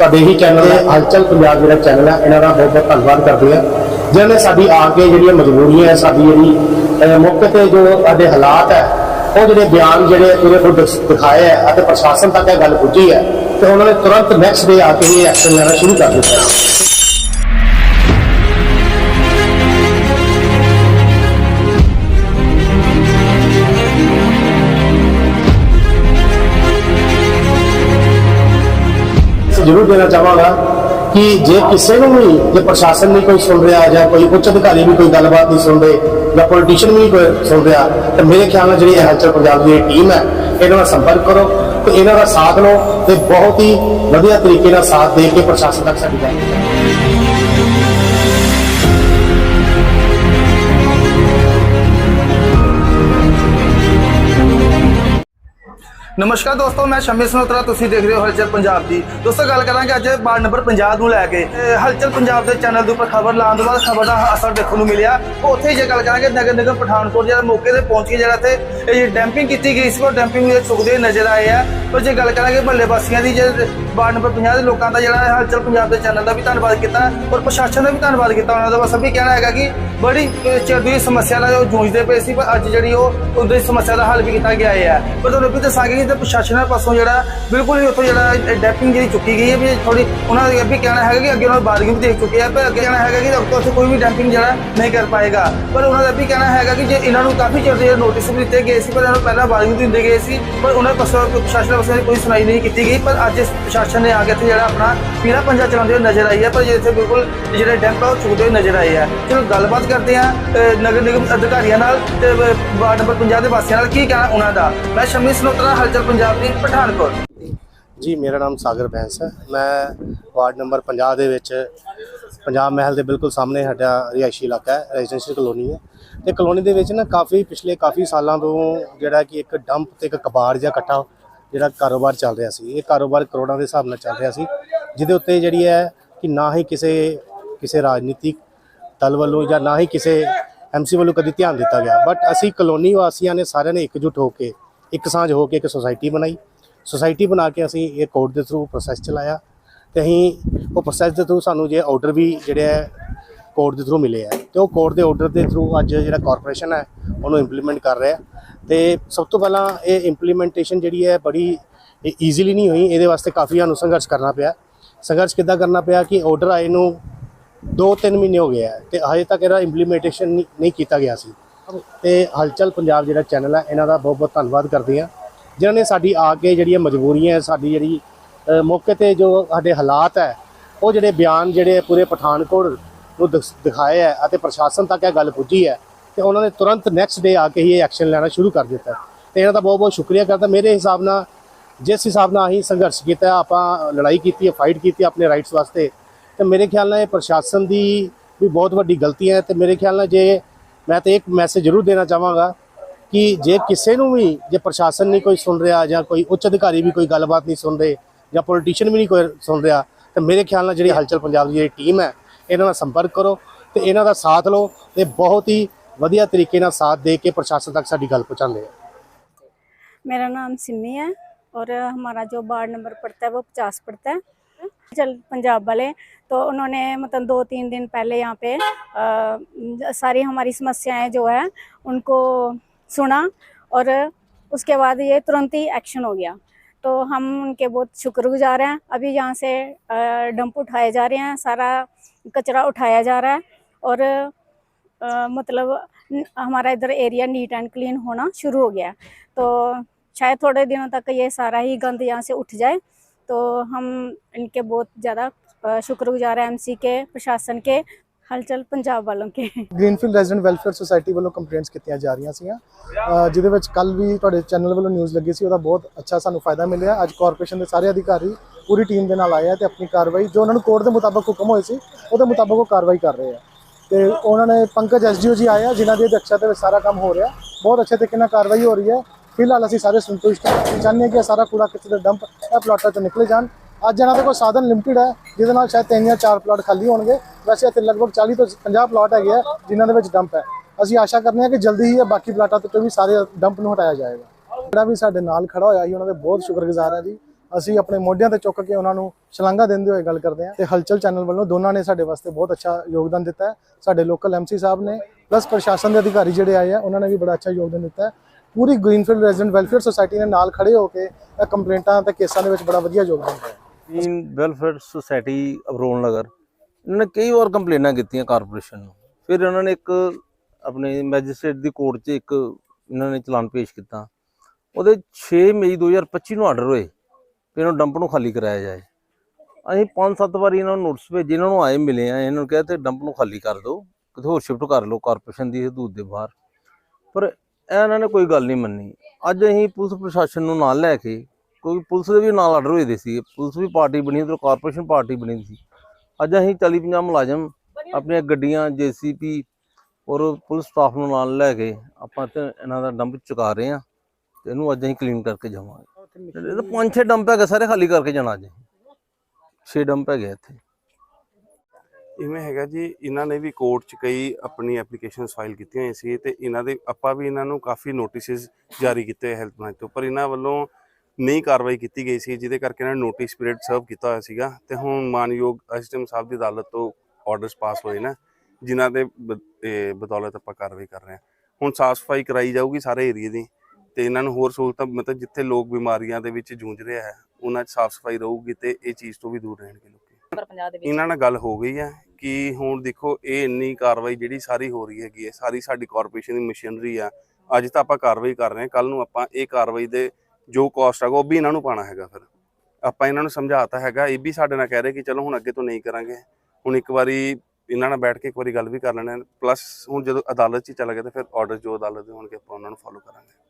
ਤੁਹਾਡੇ ਹੀ ਚੈਨਲ ਤੇ ਹਲਚਲ ਪੰਜਾਬ ਜਿਹੜਾ ਚੈਨਲ ਹੈ ਇਹਨਾਂ ਦਾ ਬਹੁਤ ਬਹੁਤ ਧੰਨਵਾਦ ਕਰਦੇ ਆ ਜਿਨ੍ਹਾਂ ਨੇ ਸਾਡੀ ਆ ਕੇ ਜਿਹੜੀਆਂ ਮਜਬੂਰੀਆਂ ਹੈ ਸਾਡੀ ਜਿਹੜੀ ਅਹ, ਤੇ ਜੋ ਸਾਡੇ ਹਾਲਾਤ ਹੈ ਉਹ ਜਿਹੜੇ ਬਿਆਨ ਜਿਹੜੇ ਪੂਰੇ ਕੋਲ ਦਿਖਾਏ ਹੈ ਅਤੇ ਪ੍ਰਸ਼ਾਸਨ ਤੱਕ ਇਹ ਗੱਲ ਪੁੱਜੀ ਹੈ ਤੇ ਉਹਨਾਂ ਨੇ ਤੁਰੰਤ ਨੈਕਸਟ ਡੇ ਆ ਕੇ ਇਹ ਐਕਸ਼ਨ ਲੈਣਾ ਸ਼ੁਰੂ ਕਰ ਦਿੱਤਾ। ਜ਼ਰੂਰ ਦੇਣਾ ਚਾਹਾਂਗਾ ਕਿ ਜੇ ਕਿਸੇ ਨੂੰ ਵੀ, ਜੇ ਪ੍ਰਸ਼ਾਸਨ ਨਹੀਂ ਕੋਈ ਸੁਣ ਰਿਹਾ ਜਾਂ ਕੋਈ ਉੱਚ ਅਧਿਕਾਰੀ ਵੀ ਕੋਈ ਗੱਲਬਾਤ ਨਹੀਂ ਸੁਣ ਰਹੇ ਜਾਂ ਪੋਲੀਟੀਸ਼ੀਅਨ ਵੀ ਕੋਈ ਸੁਣ ਰਿਹਾ, ਤਾਂ ਮੇਰੇ ਖਿਆਲ ਨਾਲ ਜਿਹੜੀ ਇਹ ਹਲਚਲ ਪੰਜਾਬ ਦੀ ਟੀਮ ਹੈ, ਇਹਨਾਂ ਨਾਲ ਸੰਪਰਕ ਕਰੋ ਤੇ ਇਹਨਾਂ ਦਾ ਸਾਥ ਲਓ ਤੇ ਬਹੁਤ ਹੀ ਵਧੀਆ ਤਰੀਕੇ ਨਾਲ ਸਾਥ ਦੇ ਕੇ ਪ੍ਰਸ਼ਾਸਨ ਤੱਕ ਸਾਡੀ ਗੱਲ ਨਮਸਕਾਰ ਦੋਸਤੋ, ਮੈਂ ਸ਼ਮੀ ਸਨੋਤਰਾ, ਤੁਸੀਂ ਦੇਖ ਰਹੇ ਹੋ ਹਲਚਲ ਪੰਜਾਬ ਦੀ। ਦੋਸਤੋ, ਗੱਲ ਕਰਾਂਗੇ ਅੱਜ ਵਾਰਡ ਨੰਬਰ 50 ਨੂੰ ਲੈ ਕੇ। ਹਲਚਲ ਪੰਜਾਬ ਦੇ ਚੈਨਲ ਦੇ ਉੱਪਰ ਖਬਰ ਲਾਉਣ ਤੋਂ ਬਾਅਦ ਖਬਰ ਦਾ ਅਸਰ ਦੇਖਣ ਨੂੰ ਮਿਲਿਆ। ਉੱਥੇ ਜੇ ਗੱਲ ਕਰਾਂਗੇ, ਨਗਰ ਨਿਗਮ ਪਠਾਨਕੋਟ ਜਿਹੜਾ ਮੌਕੇ ਤੇ ਪਹੁੰਚ ਕੇ ਜਿਹੜਾ ਇੱਥੇ ਇਹ ਡੈਂਪਿੰਗ ਕੀਤੀ ਗਈ ਸੀ, ਉਹ ਡੈਂਪਿੰਗ ਵਿੱਚ ਸੁੱਕਦੇ ਨਜ਼ਰ ਆਏ ਆ। ਪਰ ਜੇ ਗੱਲ ਕਰਾਂਗੇ ਮਹੱਲੇ ਵਾਸੀਆਂ ਦੀ, ਜੇ ਵਾਰਡ ਨੰਬਰ 50 ਦੇ ਲੋਕਾਂ ਦਾ ਜਿਹੜਾ ਹੈ ਹਲਚਲ ਪੰਜਾਬ ਦੇ ਚੈਨਲ ਦਾ ਵੀ ਧੰਨਵਾਦ ਕੀਤਾ ਔਰ ਪ੍ਰਸ਼ਾਸਨ ਦਾ ਵੀ ਧੰਨਵਾਦ ਕੀਤਾ। ਉਹਨਾਂ ਦਾ ਬਸ ਵੀ ਕਹਿਣਾ ਹੈਗਾ ਕਿ ਬੜੀ ਅਹ, ਚਿਰ ਦੀ ਸਮੱਸਿਆ ਨਾਲ ਉਹ ਜੂਝਦੇ ਪਏ ਸੀ ਪਰ ਅੱਜ ਜਿਹੜੀ ਉਹ ਉਹਦੀ ਸਮੱਸਿਆ ਦਾ ਹੱਲ ਵੀ ਕੀਤਾ ਗਿਆ ਹੈ। ਪਰ ਤੁਹਾਨੂੰ ਵੀ ਦੱਸਾਂਗੇ ਕਿ ਤੇ ਪ੍ਰਸ਼ਾਸਨ ਦੇ ਪਾਸੋਂ ਜਿਹੜਾ ਬਿਲਕੁਲ ਹੀ ਉੱਥੋਂ ਜਿਹੜਾ ਡੈਪਿੰਗ ਜਿਹੜੀ ਚੁੱਕੀ ਗਈ ਹੈ ਵੀ ਥੋੜੀ ਉਹਨਾਂ ਦਾ ਇਹ ਵੀ ਕਹਿਣਾ ਹੈਗਾ ਕਿ ਅੱਗੇ ਉਹਨਾਂ ਬਾਰਗਿੰਗ ਵੀ ਦੇਖ ਚੁੱਕੇ ਆ ਪਰ ਅੱਗੇ ਕਹਿਣਾ ਹੈਗਾ ਕਿ ਅੱਗੇ ਉੱਥੇ ਕੋਈ ਵੀ ਡੈਂਪਿੰਗ ਜਿਹੜਾ ਨਹੀਂ ਕਰ ਪਾਏਗਾ। ਪਰ ਉਹਨਾਂ ਦਾ ਇਹ ਵੀ ਕਹਿਣਾ ਹੈਗਾ ਕਿ ਜੇ ਇਹਨਾਂ ਨੂੰ ਕਾਫੀ ਚਿਰ ਦੇ ਨੋਟਿਸ ਵੀ ਦਿੱਤੇ ਗਏ ਸੀ ਪਰ ਇਹਨਾਂ ਨੂੰ ਪਹਿਲਾਂ ਬਾਰਗਿੰਗ ਦਿੰਦੇ ਗਏ ਸੀ ਪਰ ਉਹਨਾਂ ਪਾਸੋਂ ਪ੍ਰਸ਼ਾਸਨ ਪਾਸੋਂ ਕੋਈ ਸੁਣਾਈ ਨਹੀਂ ਕੀਤੀ ਗਈ। ਪਰ ਅੱਜ ਪ੍ਰਸ਼ਾਸਨ ਨੇ ਆ ਕੇ ਇੱਥੇ ਜਿਹੜਾ ਆਪਣਾ ਪੀਲਾ ਪੰਜਾ ਚਲਾਉਂਦੇ ਹੋਏ ਨਜ਼ਰ ਆਈ ਹੈ, ਪਰ ਇੱਥੇ ਬਿਲਕੁਲ ਜਿਹੜੇ ਡੈਂਪ ਆ ਉਹ ਚੁੱਕਦੇ ਹੋਏ ਨਜ਼ਰ ਆਏ ਆ। ਚਲੋ ਗੱਲਬਾਤ ਕਰਦੇ ਆ ਨਗਰ ਨਿਗਮ ਅਧਿਕਾਰੀਆਂ ਨਾਲ ਤੇ ਵਾਰਡ ਨੰਬਰ 50 ਦੇ ਵਾਸੀਆਂ ਨਾਲ ਕੀ ਕਹਿਣਾ ਉਹਨਾਂ ਦਾ। ਮੈਂ ਸ਼ਮੀ ਸਨੋਤਰਾ ਹਲਚਲ ਪੰਜਾਬ ਦੀ ਪਠਾਨਕੋਟ। ਜੀ, ਮੇਰਾ ਨਾਮ ਸਾਗਰ ਬੈਂਸ ਹੈ। ਮੈਂ ਵਾਰਡ ਨੰਬਰ 50 ਦੇ ਵਿੱਚ ਪੰਜਾਬ ਮਹਿਲ ਦੇ ਬਿਲਕੁਲ ਸਾਹਮਣੇ ਸਾਡਾ ਰਿਹਾਇਸ਼ੀ ਇਲਾਕਾ ਹੈ, ਰੈਜ਼ੀਡੈਂਸ਼ੀਅਲ ਕਲੋਨੀ ਹੈ। ਤੇ ਕਲੋਨੀ ਦੇ ਵਿੱਚ ਨਾ ਕਾਫੀ ਪਿਛਲੇ ਕਾਫੀ ਸਾਲਾਂ ਤੋਂ ਜਿਹੜਾ ਕਿ ਇੱਕ ਡੰਪ ਤੇ ਇੱਕ ਕਬਾੜ ਜਿਹਾ ਇਕੱਠਾ ਜਿਹੜਾ ਕਾਰੋਬਾਰ ਚੱਲ ਰਿਹਾ ਸੀ, ਇਹ ਕਾਰੋਬਾਰ ਕਰੋੜਾਂ ਦੇ ਹਿਸਾਬ ਨਾਲ ਚੱਲ ਰਿਹਾ ਸੀ, ਜਿਹਦੇ ਉੱਤੇ ਜਿਹੜੀ ਹੈ ਕਿ ਨਾ ਹੀ ਕਿਸੇ ਕਿਸੇ ਰਾਜਨੀਤਿਕ ਦਲ ਵੱਲੋਂ ਜਾਂ ਨਾ ਹੀ ਕਿਸੇ ਐਮਸੀ ਵੱਲੋਂ ਕਦੀ ਧਿਆਨ ਦਿੱਤਾ ਗਿਆ। ਬਟ ਅਸੀਂ ਕਲੋਨੀ ਵਾਸੀਆਂ ਨੇ ਸਾਰਿਆਂ ਨੇ ਇਕਜੁੱਟ ਹੋ ਕੇ, ਇੱਕ ਸਾਂਝ ਹੋ ਕੇ ਇੱਕ ਸੁਸਾਇਟੀ ਬਣਾਈ। ਸੁਸਾਇਟੀ ਬਣਾ ਕੇ ਅਸੀਂ ਇਹ ਕੋਰਟ ਦੇ ਥਰੂ ਪ੍ਰੋਸੈਸ ਚਲਾਇਆ ਤੇ ਅਸੀਂ ਉਹ ਪ੍ਰੋਸੈਸ ਦੇ ਥਰੂ ਸਾਨੂੰ ਜੇ ਆਰਡਰ ਵੀ ਜਿਹੜੇ ਹੈ ਕੋਰਟ ਦੇ ਥਰੂ ਮਿਲੇ ਆ। ਤੇ ਉਹ ਕੋਰਟ ਦੇ ਆਰਡਰ ਦੇ ਥਰੂ ਅੱਜ ਜਿਹੜਾ ਕਾਰਪੋਰੇਸ਼ਨ ਹੈ, ਉਹਨੂੰ ਇੰਪਲੀਮੈਂਟ ਕਰ ਰਿਹਾ। ਤੇ ਸਭ ਤੋਂ ਪਹਿਲਾਂ ਇਹ ਇੰਪਲੀਮੈਂਟੇਸ਼ਨ ਜਿਹੜੀ ਹੈ ਬੜੀ ਈਜ਼ੀਲੀ ਨਹੀਂ ਹੋਈ, ਇਹਦੇ ਵਾਸਤੇ ਕਾਫੀ ਸਾਨੂੰ ਸੰਘਰਸ਼ ਕਰਨਾ ਪਿਆ। ਸੰਘਰਸ਼ ਕਿੱਦਾਂ ਕਰਨਾ ਪਿਆ ਕਿ ਆਰਡਰ ਆਏ ਨੂੰ 2-3 ਮਹੀਨੇ ਹੋ ਗਏ ਆ ਤੇ ਹਜੇ ਤੱਕ ਇਹਦਾ ਇੰਪਲੀਮੈਂਟੇਸ਼ਨ ਨਹੀਂ ਕੀਤਾ ਗਿਆ ਸੀ। ਤੇ ਹਲਚਲ ਪੰਜਾਬ ਜਿਹੜਾ ਚੈਨਲ ਹੈ ਇਹਨਾਂ ਦਾ ਬਹੁਤ ਬਹੁਤ ਧੰਨਵਾਦ ਕਰਦੇ ਆ ਜਿਨ੍ਹਾਂ ਨੇ ਸਾਡੀ ਆ ਕੇ ਜਿਹੜੀਆਂ ਮਜਬੂਰੀਆਂ ਹੈ ਸਾਡੀ ਜਿਹੜੀ ਮੌਕੇ ਤੇ ਜੋ ਸਾਡੇ ਹਾਲਾਤ ਹੈ, ਉਹ ਜਿਹੜੇ ਬਿਆਨ ਜਿਹੜੇ ਪੂਰੇ ਪਠਾਨਕੋਟ ਨੂੰ ਦਿਖ- ਦਿਖਾਏ ਹੈ ਅਤੇ ਪ੍ਰਸ਼ਾਸਨ ਤੱਕ ਇਹ ਗੱਲ ਪੁੱਜੀ ਹੈ ਤੇ ਉਹਨਾਂ ਨੇ ਤੁਰੰਤ ਨੈਕਸਟ ਡੇ ਆ ਕੇ ਹੀ ਇਹ ਐਕਸ਼ਨ ਲੈਣਾ ਸ਼ੁਰੂ ਕਰ ਦਿੱਤਾ। ਤੇ ਇਹਨਾਂ ਦਾ ਬਹੁਤ ਬਹੁਤ ਸ਼ੁਕਰੀਆ ਕਰਦਾ। ਮੇਰੇ ਹਿਸਾਬ ਨਾਲ, ਜਿਸ ਹਿਸਾਬ ਨਾਲ ਅਸੀਂ ਸੰਘਰਸ਼ ਕੀਤਾ, ਆਪਾਂ ਲੜਾਈ ਕੀਤੀ ਹੈ ਫਾਈਟ ਕੀਤੀ ਆਪਣੇ ਰਾਈਟਸ ਵਾਸਤੇ, ਤੇ ਮੇਰੇ ਖਿਆਲ ਨਾਲ ਇਹ ਪ੍ਰਸ਼ਾਸਨ ਦੀ ਵੀ ਬਹੁਤ ਵੱਡੀ ਗਲਤੀ ਹੈ। ਤੇ ਮੇਰੇ ਖਿਆਲ ਨਾਲ ਜੇ ਮੈਂ ਤੇ ਇੱਕ ਮੈਸੇਜ ਜ਼ਰੂਰ ਦੇਣਾ ਚਾਹਾਂਗਾ ਕਿ ਜੇ ਕਿਸੇ ਨੂੰ ਵੀ, ਜੇ ਪ੍ਰਸ਼ਾਸਨ ਨਹੀਂ ਕੋਈ ਸੁਣ ਰਿਹਾ ਜਾਂ ਕੋਈ ਉੱਚ ਅਧਿਕਾਰੀ ਵੀ ਕੋਈ ਗੱਲਬਾਤ ਨਹੀਂ ਸੁਣ ਰਹੇ ਜਾਂ ਪੋਲੀਟੀਸ਼ੀਅਨ ਵੀ ਨਹੀਂ ਕੋਈ ਸੁਣ ਰਿਹਾ, ਤਾਂ ਮੇਰੇ ਖਿਆਲ ਨਾਲ ਜਿਹੜੀ ਹਲਚਲ ਪੰਜਾਬ ਦੀ ਜਿਹੜੀ ਟੀਮ ਹੈ, ਇਹਨਾਂ ਨਾਲ ਸੰਪਰਕ ਕਰੋ ਤੇ ਇਹਨਾਂ ਦਾ ਸਾਥ ਲਓ। ਤੇ ਬਹੁਤ ਹੀ ਵਧੀਆ ਤਰੀਕੇ ਨਾਲ ਸਾਥ ਦੇ ਕੇ ਪ੍ਰਸ਼ਾਸਨ ਤੱਕ ਸਾਡੀ ਗੱਲ ਪਹੁੰਚਾਉਂਦੇ ਆ मेरा नाम सिमी है और हमारा जो वार्ड नंबर पड़ता है वो पचास पड़ता है चल पंजाब वाले तो उन्होंने मतलब दो तीन दिन पहले यहाँ पे अ, सारी हमारी समस्याएं जो है उनको सुना और उसके बाद ये तुरंत ही एक्शन हो गया तो हम उनके बहुत शुक्रगुजार हैं अभी यहाँ से अ, डंप उठाए जा रहे हैं सारा कचरा उठाया जा रहा है और अ, मतलब न- हमारा इधर एरिया नीट एंड क्लीन होना शुरू हो गया है। तो शायद थोड़े दिनों तक ये सारा ही गंद यहाँ से उठ जाए तो हम इनके बहुत ज़्यादा अ, शुक्रगुजार हैं एमसी के प्रशासन के हलचल पंजाब वालों के ਗ੍ਰੀਨਫੀਲਡ ਰੈਜ਼ੀਡੈਂਟ ਵੈਲਫੇਅਰ ਸੁਸਾਇਟੀ ਵੱਲੋਂ ਕੰਪਲੇਂਟਸ ਕੀਤੀਆਂ ਜਾ ਰਹੀਆਂ ਸੀਗੀਆਂ ਅਹ ਜਿਹਦੇ ਵਿੱਚ ਕੱਲ ਵੀ ਤੁਹਾਡੇ ਚੈਨਲ ਵੱਲੋਂ ਨਿਊਜ਼ ਲੱਗੀ ਸੀ ਉਹਦਾ ਬਹੁਤ ਅੱਛਾ ਸਾਨੂੰ ਫਾਇਦਾ ਮਿਲਿਆ ਅੱਜ ਕਾਰਪੋਰੇਸ਼ਨ ਦੇ ਸਾਰੇ ਅਧਿਕਾਰੀ ਪੂਰੀ ਟੀਮ ਦੇ ਨਾਲ ਆਏ ਆ ਤੇ ਆਪਣੀ ਕਾਰਵਾਈ ਜੋ ਉਹਨਾਂ ਨੂੰ ਕੋਰਟ ਦੇ ਮੁਤਾਬਕ ਹੁਕਮ ਹੋਏ ਸੀ ਉਹਦੇ ਮੁਤਾਬਕ ਉਹ ਕਾਰਵਾਈ ਕਰ ਰਹੇ ਆ ਤੇ ਉਹਨਾਂ ਨੇ ਪੰਕਜ ਐਸਡੀਓ ਜੀ ਆਏ ਆ, ਜਿਨ੍ਹਾਂ ਦੀ ਅਧਿਕਸ਼ਤਾ ਵਿੱਚ ਸਾਰਾ ਕੰਮ ਹੋ ਰਿਹਾ। ਬਹੁਤ ਅੱਛੇ ਤਰੀਕੇ ਨਾਲ ਕਾਰਵਾਈ ਹੋ ਰਹੀ ਹੈ। ਫਿਲਹਾਲ ਅਸੀਂ ਸਾਰੇ ਸੰਤੁਸ਼ਟ ਹਾਂ। ਅਸੀਂ ਚਾਹੁੰਦੇ ਹਾਂ ਕਿ ਸਾਰਾ ਕੂੜਾ ਕਿਤੇ ਦੇ ਡੰਪ ਇਹ ਪਲਾਟਾਂ ਤੋਂ ਨਿਕਲੇ ਜਾਣ। ਅੱਜ ਇਹਨਾਂ ਦੇ ਕੋਲ ਸਾਧਨ ਲਿਮਟਿਡ ਹੈ, ਜਿਹਦੇ ਨਾਲ ਸ਼ਾਇਦ ਤਿੰਨ ਜਾਂ ਚਾਰ ਪਲਾਟ ਖਾਲੀ ਹੋਣਗੇ। ਵੈਸੇ ਇੱਥੇ ਲਗਭਗ 40 ਤੋਂ 50 ਪਲਾਟ ਹੈਗੇ ਆ, ਜਿਨ੍ਹਾਂ ਦੇ ਵਿੱਚ ਡੰਪ ਹੈ। ਅਸੀਂ ਆਸ਼ਾ ਕਰਦੇ ਹਾਂ ਕਿ ਜਲਦੀ ਹੀ ਇਹ ਬਾਕੀ ਪਲਾਟਾਂ ਤੋਂ ਵੀ ਸਾਰੇ ਡੰਪ ਨੂੰ ਹਟਾਇਆ ਜਾਏਗਾ। ਜਿਹੜਾ ਵੀ ਸਾਡੇ ਨਾਲ ਖੜਾ ਹੋਇਆ ਸੀ, ਉਹਨਾਂ ਦੇ ਬਹੁਤ ਸ਼ੁਕਰਗੁਜ਼ਾਰ ਹਾਂ ਜੀ। ਅਸੀਂ ਆਪਣੇ ਮੋਢਿਆਂ ਤੇ ਚੁੱਕ ਕੇ ਉਹਨਾਂ ਨੂੰ ਸ਼ਲਾਘਾ ਦਿੰਦੇ ਹੋਏ ਗੱਲ ਕਰਦੇ ਹਾਂ ਤੇ ਹਲਚਲ ਚੈਨਲ ਵੱਲੋਂ ਦੋਨਾਂ ਨੇ ਸਾਡੇ ਵਾਸਤੇ ਬਹੁਤ ਅੱਛਾ ਯੋਗਦਾਨ ਦਿੱਤਾ ਹੈ। ਸਾਡੇ ਲੋਕਲ ਐਮਸੀ ਸਾਹਿਬ ਨੇ ਪਲੱਸ ਪ੍ਰਸ਼ਾਸਨ ਦੇ ਅਧਿਕਾਰੀ ਜਿਹੜੇ ਆਏ ਆ, ਉਹਨਾਂ ਨੇ ਵੀ ਬੜਾ ਅੱਛਾ ਯੋਗਦਾਨ ਦਿੱਤਾ ਹੈ। ਪੂਰੀ ਗ੍ਰੀਨਫੀਲਡ ਰੈਜ਼ੀਡੈਂਟ ਵੈਲਫੇਅਰ ਸੁਸਾਇਟੀ ਨੇ ਨਾਲ ਖੜੇ ਹੋ ਕੇ ਕੰਪਲੇਂਟਾਂ ਤੇ ਕੇਸਾਂ ਦੇ ਵਿੱਚ ਬੜਾ ਵਧੀਆ ਯੋਗਦਾਨ ਦਿੱਤਾ ਇਨ ਵੈਲਫੇਅਰ ਸੁਸਾਇਟੀ ਅਬਰੋਲ ਨਗਰ, ਇਹਨਾਂ ਨੇ ਕਈ ਵਾਰ ਕੰਪਲੇਨਾਂ ਕੀਤੀਆਂ ਕਾਰਪੋਰੇਸ਼ਨ ਨੂੰ। ਫਿਰ ਉਹਨਾਂ ਨੇ ਇੱਕ ਆਪਣੇ ਮੈਜਿਸਟ੍ਰੇਟ ਦੀ ਕੋਰਟ 'ਚ ਇੱਕ ਇਹਨਾਂ ਨੇ ਚਲਾਨ ਪੇਸ਼ ਕੀਤਾ। ਉਹਦੇ 6 ਮਈ 2025 ਨੂੰ ਆਰਡਰ ਹੋਏ। ਕਿ ਇਹਨਾਂ ਡੰਪ ਨੂੰ ਖਾਲੀ ਕਰਾਇਆ ਜਾਏ। ਅਸੀਂ ਪੰਜ ਸੱਤ ਵਾਰੀ ਇਹਨਾਂ ਨੂੰ ਨੋਟਿਸ ਭੇਜੇ, ਇਹਨਾਂ ਨੂੰ ਆਏ ਮਿਲੇ ਆ, ਇਹਨਾਂ ਨੂੰ ਕਿਹਾ ਤੇ ਡੰਪ ਨੂੰ ਖਾਲੀ ਕਰ ਦਿਓ, ਕਿਤੇ ਹੋਰ ਸ਼ਿਫਟ ਕਰ ਲਓ ਕਾਰਪੋਰੇਸ਼ਨ ਦੀ ਹਦੂਦ ਦੇ ਬਾਹਰ। ਪਰ ਇਹਨਾਂ ਨੇ ਕੋਈ ਗੱਲ ਨਹੀਂ ਮੰਨੀ। ਅੱਜ ਅਸੀਂ ਪੁਲਿਸ ਪ੍ਰਸ਼ਾਸਨ ਨੂੰ ਨਾਲ ਲੈ ਕੇ, ਕਿਉਂਕਿ ਪੁਲਿਸ ਦੇ ਵੀ ਨਾਲ ਆਰਡਰ ਹੋਏ ਦੇ ਸੀ, ਪੁਲਿਸ ਵੀ ਪਾਰਟੀ ਬਣੀ ਤੇ ਕਾਰਪੋਰੇਸ਼ਨ ਪਾਰਟੀ ਬਣੀ ਸੀ। ਅੱਜ ਅਸੀਂ 40 50 ਮੁਲਾਜ਼ਮ ਆਪਣੀਆਂ ਗੱਡੀਆਂ ਜੀਸੀਪੀ ਔਰ ਪੁਲਿਸ ਸਟਾਫ ਨੂੰ ਨਾਲ ਲੈ ਕੇ ਆਪਾਂ ਤੇ ਇਹਨਾਂ ਦਾ ਡੰਪ ਚੁਕਾ ਰਹੇ ਆ ਤੇ ਇਹਨੂੰ ਅੱਜ ਅਸੀਂ ਕਲੀਨ ਕਰਕੇ ਜਾਵਾਂਗੇ। ਇਹ ਤਾਂ ਪੰਜ ਛੇ ਡੰਪ ਹੈਗੇ ਸਾਰੇ ਖਾਲੀ ਕਰਕੇ ਜਾਣਾ ਅੱਜ। ਛੇ ਡੰਪ ਹੈਗੇ ਇੱਥੇ। ਇਵੇਂ ਹੈਗਾ ਜੀ ਇਹਨਾਂ ਨੇ ਵੀ ਕੋਰਟ 'ਚ ਕਈ ਆਪਣੀ ਐਪਲੀਕੇਸ਼ਨਸ ਫਾਈਲ ਕੀਤੀਆਂ ਹੋਈਆਂ ਸੀ ਤੇ ਇਹਨਾਂ ਦੇ ਆਪਾਂ ਵੀ ਇਹਨਾਂ ਨੂੰ ਕਾਫੀ ਨੋਟਿਸਸ ਜਾਰੀ ਕੀਤੇ ਹੈਲਪ ਲਾਈਨ ਤੋਂ ਪਰ ਇਹਨਾਂ ਵੱਲੋਂ ਨਹੀਂ ਕਾਰਵਾਈ ਕੀਤੀ ਗਈ ਸੀ ਜਿਹਦੇ ਕਰਕੇ ਇਹਨਾਂ ਨੇ ਨੋਟਿਸ ਪੀਰੀਅਡ ਸਰਵ ਕੀਤਾ ਹੋਇਆ ਸੀਗਾ। ਤੇ ਹੁਣ ਮਾਨਯੋਗ ਐਸਡੀਐਮ ਸਾਹਿਬ ਦੀ ਅਦਾਲਤ ਤੋਂ ਆਰਡਰਸ ਪਾਸ ਹੋਏ ਨੇ ਜਿਨ੍ਹਾਂ ਦੇ ਬਦੌਲਤ ਆਪਾਂ ਕਾਰਵਾਈ ਕਰ ਰਹੇ ਹਾਂ। ਹੁਣ ਸਾਫ਼ ਸਫ਼ਾਈ ਕਰਾਈ ਜਾਊਗੀ ਸਾਰੇ ਏਰੀਏ ਦੀ। ਤੇ ਇਹਨਾਂ ਨੂੰ ਹੋਰ ਸਹੂਲਤਾਂ ਮਤਲਬ ਜਿੱਥੇ ਲੋਕ ਬਿਮਾਰੀਆਂ ਦੇ ਵਿੱਚ ਜੂਝ ਰਹੇ ਹੈ ਉਹਨਾਂ 'ਚ ਸਾਫ਼ ਸਫ਼ਾਈ ਰਹੂਗੀ ਤੇ ਇਹ ਚੀਜ਼ ਤੋਂ ਵੀ ਦੂਰ ਰਹਿਣਗੇ ਲੋਕੀ। ਨੰਬਰ 50 ਦੇ ਵਿੱਚ ਇਹਨਾਂ ਨਾਲ ਗੱਲ ਹੋ ਗਈ ਹੈ ਕਿ ਹੁਣ ਦੇਖੋ ਇਹ ਇੰਨੀ ਕਾਰਵਾਈ ਜਿਹੜੀ ਸਾਰੀ ਹੋ ਰਹੀ ਹੈਗੀ ਹੈ ਸਾਰੀ ਸਾਡੀ ਕਾਰਪੋਰੇਸ਼ਨ ਦੀ ਮਸ਼ੀਨਰੀ ਆ ਅੱਜ ਤਾਂ ਆਪਾਂ ਕਾਰਵਾਈ ਕਰ ਰਹੇ ਹਾਂ ਕੱਲ ਨੂੰ ਆਪਾਂ ਇਹ ਕਾਰਵਾਈ ਦੇ ਜੋ ਕਾਸਟ ਹੈਗਾ ਉਹ ਵੀ ਇਹਨਾਂ ਨੂੰ ਪਾਣਾ ਹੈਗਾ ਫਿਰ। ਆਪਾਂ ਇਹਨਾਂ ਨੂੰ ਸਮਝਾਤਾ ਹੈਗਾ ਇਹ ਵੀ ਸਾਡੇ ਨਾਲ ਕਹਿ ਰਹੇ ਕਿ ਚਲੋ ਹੁਣ ਅੱਗੇ ਤੋਂ ਨਹੀਂ ਕਰਾਂਗੇ ਹੁਣ ਇੱਕ ਵਾਰੀ ਇਹਨਾਂ ਨਾਲ ਬੈਠ ਕੇ ਇੱਕ ਵਾਰੀ ਗੱਲ ਵੀ ਕਰ ਲੈਣਾ ਪਲੱਸ ਹੁਣ ਜਦੋਂ ਅਦਾਲਤ 'ਚ ਚਲਾ ਗਿਆ ਤਾਂ ਫਿਰ ਆਰਡਰ ਜੋ ਅਦਾਲਤ ਦੇ ਹੋਣਗੇ ਆਪਾਂ ਉਹਨਾਂ ਨੂੰ ਫੋਲੋ ਕਰਾਂਗੇ।